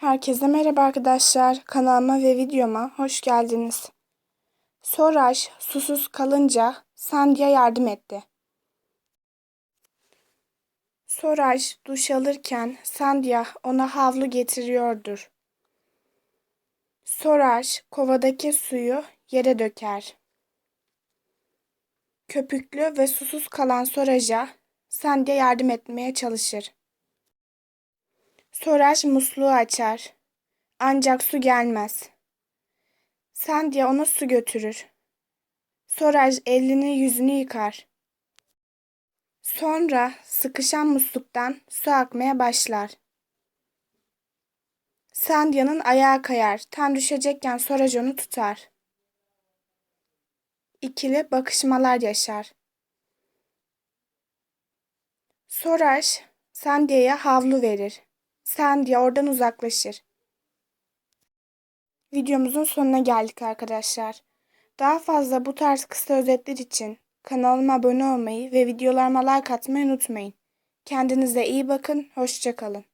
Herkese merhaba arkadaşlar. Kanalıma ve videoma hoş geldiniz. Soraj susuz kalınca Sandy'e yardım etti. Soraj duş alırken Sandya ona havlu getiriyordur. Soraj kovadaki suyu yere döker. Köpüklü ve susuz kalan Soraj'a Sandya yardım etmeye çalışır. Soraj musluğu açar. Ancak su gelmez. Sandya ona su götürür. Soraj elini yüzünü yıkar. Sonra sıkışan musluktan su akmaya başlar. Sandya'nın ayağı kayar. Tam düşecekken Soraj onu tutar. İkili bakışmalar yaşar. Soraj Sandya'ya havlu verir. Sandya oradan uzaklaşır. Videomuzun sonuna geldik arkadaşlar. Daha fazla bu tarz kısa özetler için kanalıma abone olmayı ve videolarıma like atmayı unutmayın. Kendinize iyi bakın, hoşçakalın.